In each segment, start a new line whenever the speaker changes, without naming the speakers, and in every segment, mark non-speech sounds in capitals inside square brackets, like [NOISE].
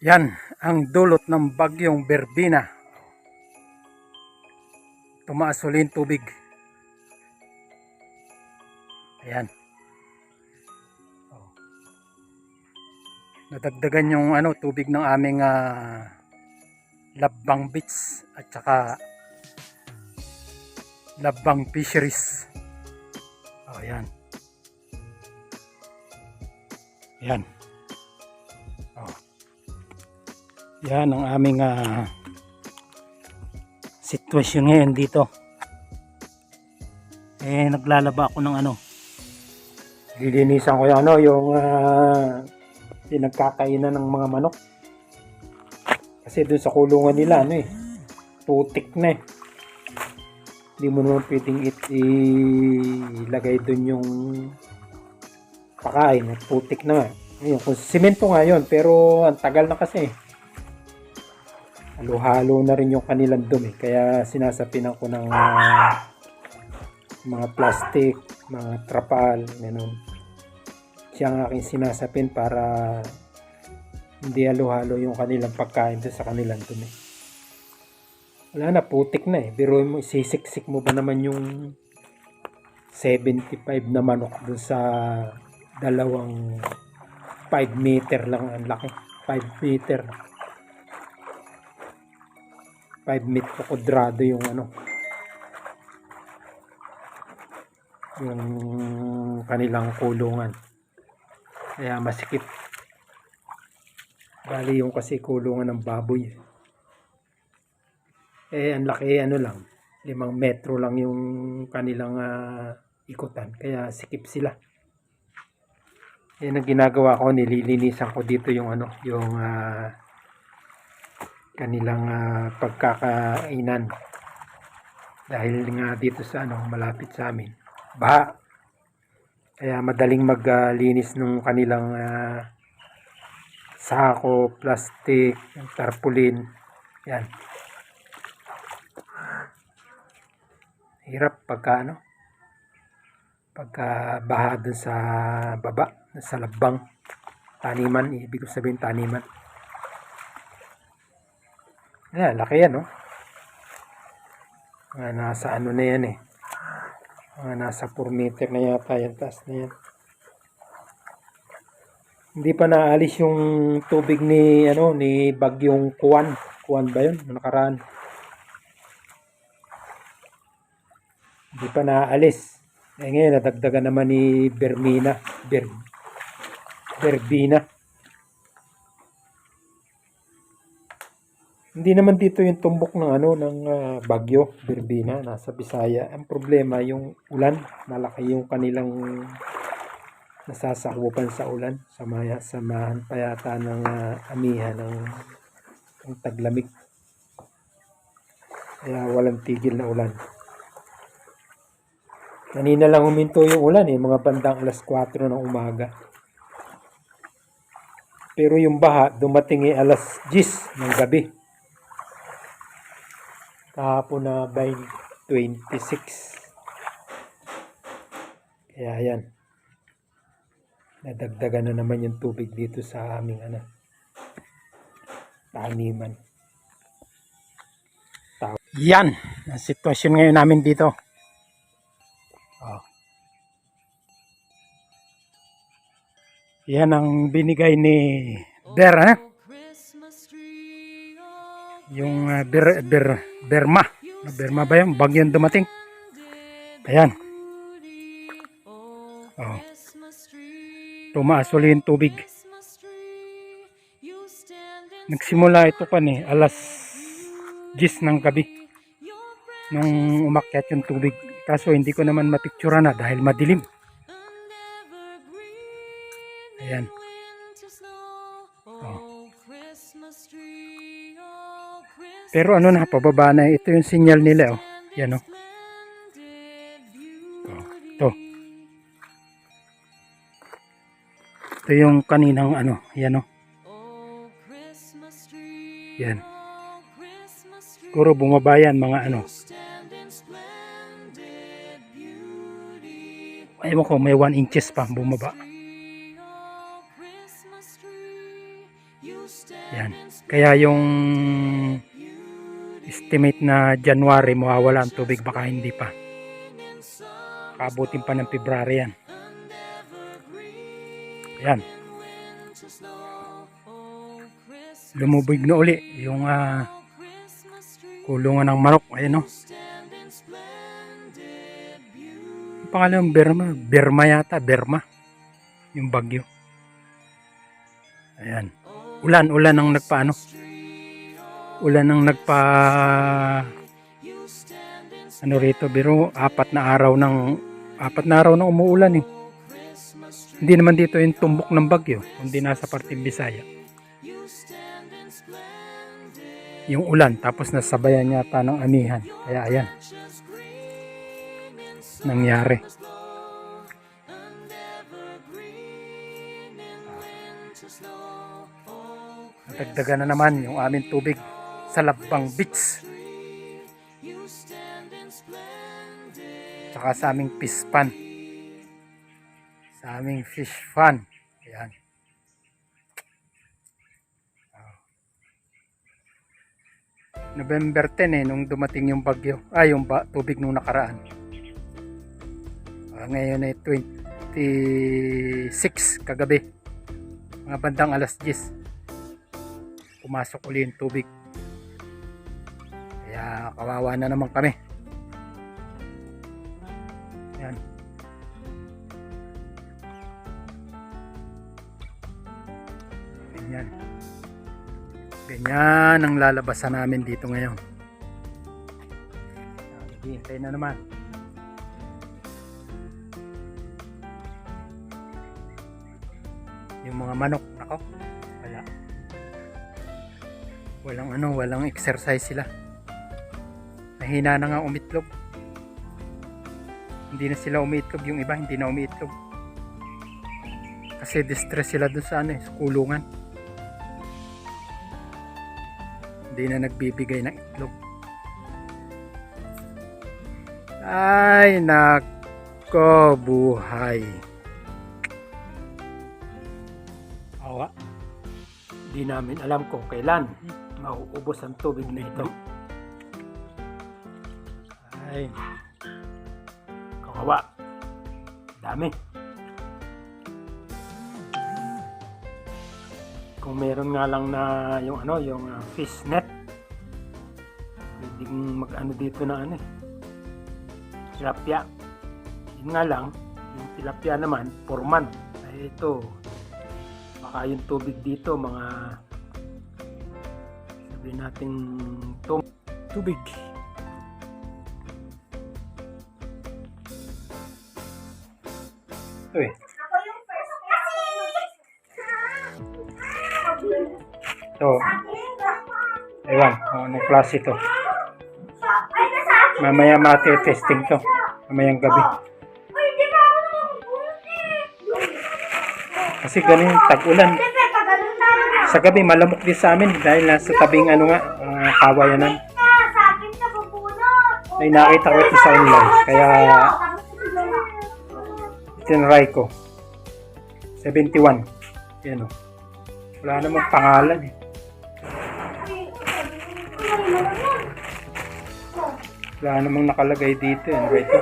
Yan ang dulot ng bagyong Berbina. Tumaas uli yung tubig. Ayan. Nadagdagan yung ano tubig ng aming ah, Labbang Beach at saka Labbang Fisheries. Oh, ayan. Ayan. Yan ang aming ah, sitwasyon ngayon dito. Eh, naglalaba ako ng ano. Lilinisan ko yung ano, yung ah, pinagkakainan ng mga manok. Kasi doon sa kulungan nila, ano eh, putik na eh. Hindi mo naman pwedeng it ilagay doon yung pakain. Putik na nga. Ayun, kung simento nga yun, pero ang tagal na kasi eh halo-halo na rin yung kanilang dumi. Kaya sinasapinan ko ng ah, mga plastic, mga trapal, ganun. Siya ang aking sinasapin para hindi halo-halo yung kanilang pagkain sa kanilang dumi. Wala na, putik na eh. Pero mo, isisiksik mo ba naman yung 75 na manok doon sa dalawang 5 meter lang ang laki. 5 meter. 5 meter kwadrado yung ano. Yung kanilang kulungan. Kaya masikip. Bali yung kasi kulungan ng baboy. Eh ang laki ano lang limang metro lang yung kanilang ah, ikutan. Kaya sikip sila. Yan ang ginagawa ko. Nililinisan ko dito yung ano yung ah, kanilang ah, pagkakainan. Dahil nga dito sa ano malapit sa amin. Baha. Kaya madaling maglinis ng kanilang ah, sako, plastic, tarpaulin. Yan. Hirap pagka ano pagka baha dun sa baba sa labang. Taniman ibig sabihin taniman Ayan, laki yan, no? Mga nasa ano na yan, eh. Mga nasa 4 meter na yata yan, taas na yan. Hindi pa naalis yung tubig ni, ano, ni Bagyong Kuwan. Kuwan ba yun? Nakaraan. Hindi pa naalis. Eh ngayon, nadagdagan naman ni Bermina. Ber, Berbina. Hindi naman dito yung tumbok ng ano ng ah, bagyo, Berbina, nasa Bisaya. Ang problema yung ulan, malaki yung kanilang nasasakupan sa ulan. Samaya, samahan pa yata ng ah, amihan ng, ng taglamig. Kaya walang tigil na ulan. Kanina lang huminto yung ulan eh, mga bandang alas 4 ng umaga. Pero yung baha, dumating eh alas 10 ng gabi kahapon na by 26 kaya yan. Nadagdagan na naman yung tubig dito sa aming ano taniman. Yan ang sitwasyon ngayon namin dito. Oh. yan ang binigay ni Ber eh? Yung uh, ber, ber, Berma. Ah, Berma ba yun? Bagyan dumating. Ayan. Oh. Tumaas yung tubig. Nagsimula ito pa ni alas 10 ng gabi nung umakyat yung tubig. Kaso hindi ko naman mapictura na dahil madilim. Ayan. Pero ano na, pababa na. Ito yung sinyal nila, oh. Yan, oh. Oh, ito. Ito yung kaninang ano, yan, oh. Yan. Siguro bumaba yan, mga ano. Ewan ko, may 1 inches pa bumaba. Ayan. Kaya yung estimate na January mawawala ang tubig baka hindi pa. Kabutin pa ng February yan. Ayan. Lumubog na uli yung ah, kulungan ng manok. Ayan o. Ang pangalan Berma. Berma yata. Berma. Yung bagyo. Ayan. Ulan. Ulan ang nagpaano. Ulan ang nagpa ano rito biro apat na araw ng apat na araw na umuulan eh. Hindi naman dito yung tumbok ng bagyo, kundi nasa parting Bisaya. Yung ulan, tapos nasabayan yata ng anihan. Kaya ayan. Nangyari. Dagdagan na naman yung aming tubig sa Labbang Beach. Tsaka sa aming fish pan. Sa aming fish fan. Ayan. November 10 eh, nung dumating yung bagyo. Ay, yung ba, tubig nung nakaraan. Ah, ngayon ay 26 kagabi. Mga bandang alas 10. Pumasok uli yung tubig. Kawawa na naman kami. Yan. Ganyan. Ganyan ang lalabasan namin dito ngayon. Hintay na naman. Yung mga manok, ako, wala. Walang ano, walang exercise sila. Mahina na nga umitlog. Hindi na sila umiitlog, yung iba hindi na umiitlog. Kasi distress sila dun sa ano, eh, sa kulungan. Hindi na nagbibigay ng itlog. Ay, nako, buhay. Awa. Hindi namin alam kung kailan mauubos ang tubig na ito. Ay, kawawa. Dami. Kung meron nga lang na yung ano, yung uh, fish net. Pwedeng mag-ano dito na ano eh. Tilapia. Yun nga lang, yung tilapia naman, for month. Ay ito, baka yung tubig dito, mga sabihin natin tubig. Ito eh. Ito, ewan, kung anong klase ito. Mamaya mati-testing to. Mamayang gabi. Kasi ganun tag-ulan. Sa gabi, malamok din sa amin dahil nasa tabing ano nga, uh, kawayanan. May nakita ko ito sa online, kaya tinry ko. 71. Yan o. Wala namang pangalan eh. Wala namang nakalagay dito. Ano ba ito?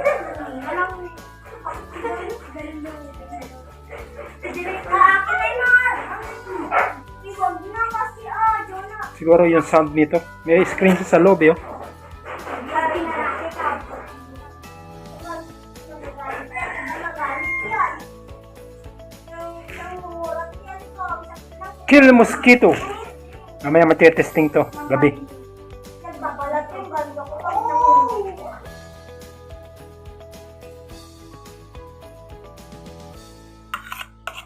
Siguro yung sound nito. May screen sa loob eh. oh. Kill mosquito. Mamaya matitesting to. Gabi.
Nagbabalat yung ganda ko.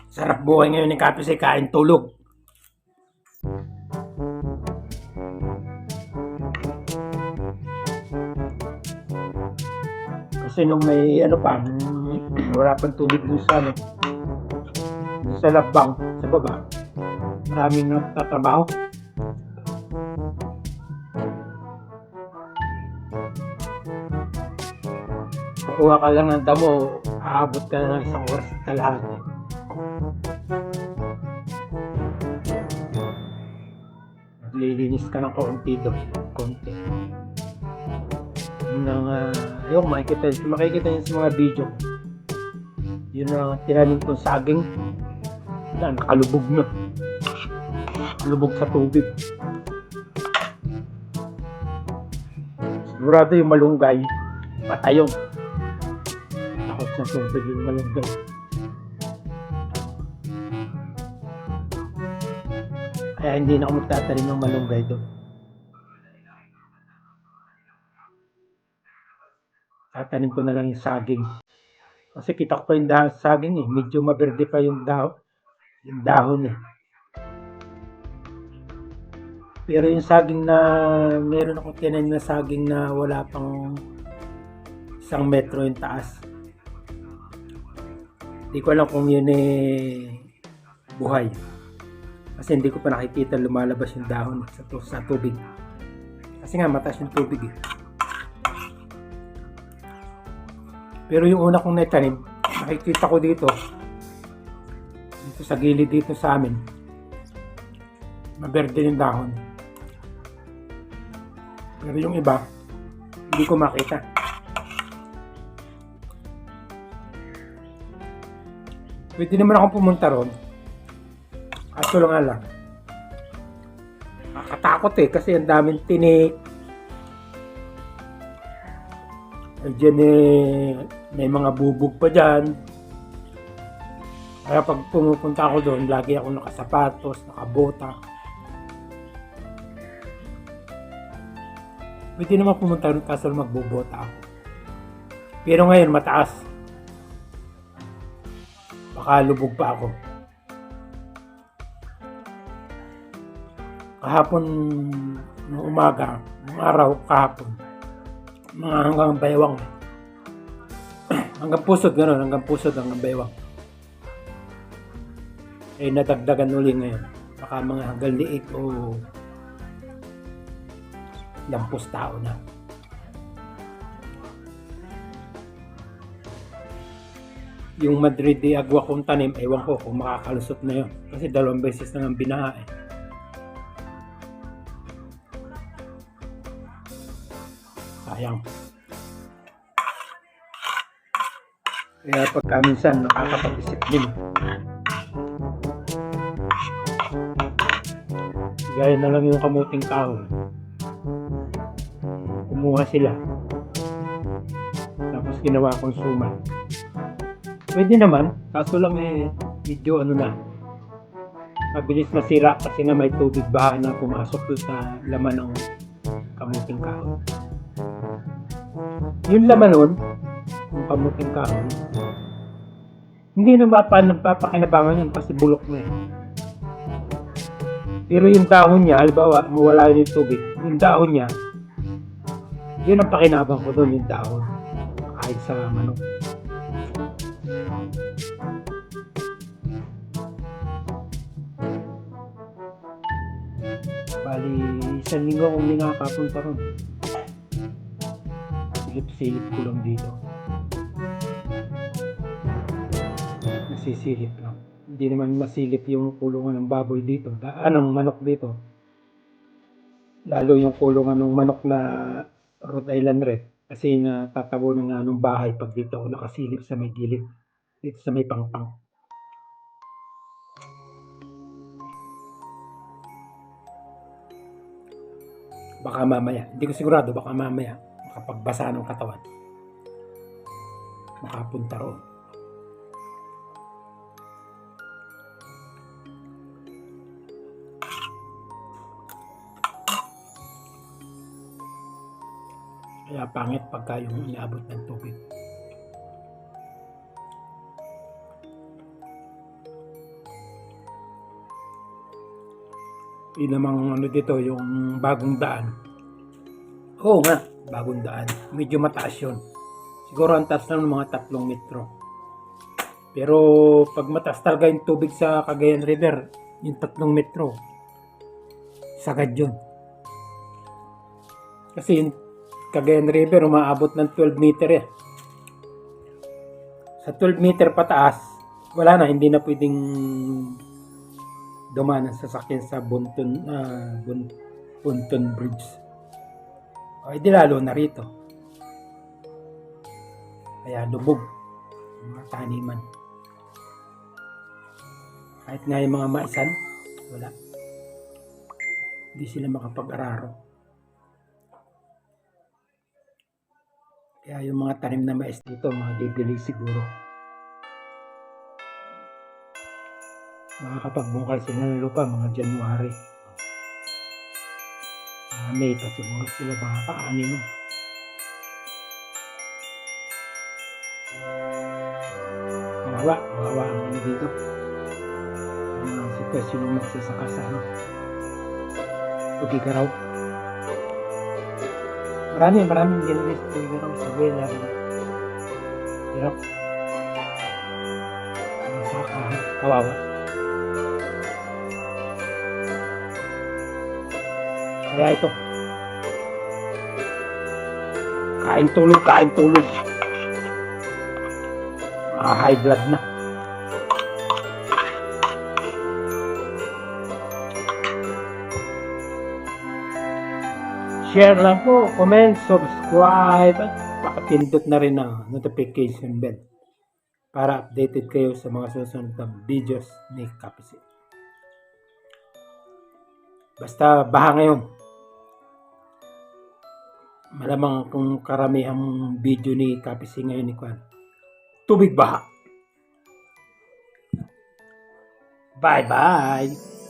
Sarap buhay ngayon ni Kato si kain tulog. Kasi nung may ano pa, [CLEARS THROAT] wala pang tubig dun sa ano, sa labang, sa baba, maraming nagtatrabaho. Kukuha ka lang ng damo, aabot ka na ng isang oras at kalahati. maglilinis ka ng kaunti doon. Konti. Yun ang, uh, ayun, makikita, makikita yun sa mga video. Yun ang tinanim kong saging. Wala, nakalubog na. Lubog sa tubig. Sigurado yung malunggay, patay yun. Takot sa tubig yung malunggay. Kaya hindi na ako magtatanim ng malunggay doon. Tatanim ko na lang yung saging. Kasi kita ko pa yung dahon sa saging eh. Medyo maberde pa yung dahon. Yung dahon eh. Pero yung saging na meron akong tinanim na saging na wala pang isang metro yung taas. Hindi ko alam kung yun eh buhay. Kasi hindi ko pa nakikita lumalabas yung dahon sa, sa tubig. Kasi nga mataas yung tubig eh. Pero yung una kong naitanim, nakikita ko dito, dito sa gilid dito sa amin, maberde yung dahon. Pero yung iba, hindi ko makita. Pwede naman akong pumunta ron. Kaso lang lang. Nakakatakot eh kasi ang daming tinik. Diyan eh, may mga bubog pa dyan. Kaya pag pumupunta ako doon, lagi ako nakasapatos, nakabota. Pwede naman pumunta rin kaso lang magbubota ako. Pero ngayon mataas. Baka lubog pa ako. Kahapon ng umaga, ng araw kahapon, mga hanggang baywang. [CLEARS THROAT] hanggang pusod, gano'n, hanggang pusod, hanggang baywang. Eh, nadagdagan uli ngayon. Baka mga hanggang liit o lampos tao na. Yung Madrid de Agua kong tanim, ewan ko kung makakalusot na yun. Kasi dalawang beses na ng binaha eh. Sayang. Kaya pagka minsan nakakapag-isip din. Gaya na lang yung kamuting kahoy. Kumuha sila. Tapos ginawa kong suman. Pwede naman, kaso lang eh, medyo ano na, mabilis masira kasi nga may tubig baha na pumasok doon sa laman ng kamuting kahoy. Yung laman nun, yung kamuting kahoy, hindi na mapa, nagpapakinabangan yun kasi bulok na eh. Pero yung dahon niya, halimbawa, mawala yun yung tubig, yung dahon niya, yun ang pakinabang ko doon, yung dahon. Kahit sa manok. Bali, isang linggo akong hindi nakakapunta ron. Silip-silip ko lang dito. Nasisilip lang. Hindi naman masilip yung kulungan ng baboy dito. Da, anong manok dito. Lalo yung kulungan ng manok na Rhode Island Red. Kasi natatabo ng anong bahay pag dito ako nakasilip sa may gilid. Dito sa may pangpang. Baka mamaya. Hindi ko sigurado. Baka mamaya. Makapagbasa ng katawan. Makapunta roon. Kaya pangit pagka yung inaabot ng tubig. Yun namang ano dito, yung bagong daan. Oo nga, bagong daan. Medyo mataas yun. Siguro ang taas ng mga tatlong metro. Pero pag mataas talaga yung tubig sa Cagayan River, yung tatlong metro, sagad yun. Kasi yung Cagayan River, umaabot ng 12 meter eh. Sa 12 meter pataas, wala na, hindi na pwedeng dumaan ang sasakyan sa bunton, ah, bun, Ponton Bridge. O, edi lalo na rito. Kaya lubog mga taniman. Kahit nga yung mga maisan, wala. Hindi sila makapag-araro. Kaya yung mga tanim na mais dito, mga didili siguro. Makakapagbungkal sila ng lupa mga January. Mga May pa siguro sila makakaani mo. Mawawa, mawawa ang ano dito. Ang mga sitwasyon ng magsasaka sa ano. Pagigaraw. Marami, maraming ginagis pagigaraw sa Vela. Hirap. Mga sakahan, kawawa. Kaya ito. Kain tulog, kain tulog. Mga high blood na. Share lang po, comment, subscribe, at pakapindot na rin ang notification bell para updated kayo sa mga susunod na videos ni Kapisi. Basta baha ngayon. Malamang kung karamihang video ni Kapisi ngayon ni Kwan. Tubig baha. Bye-bye!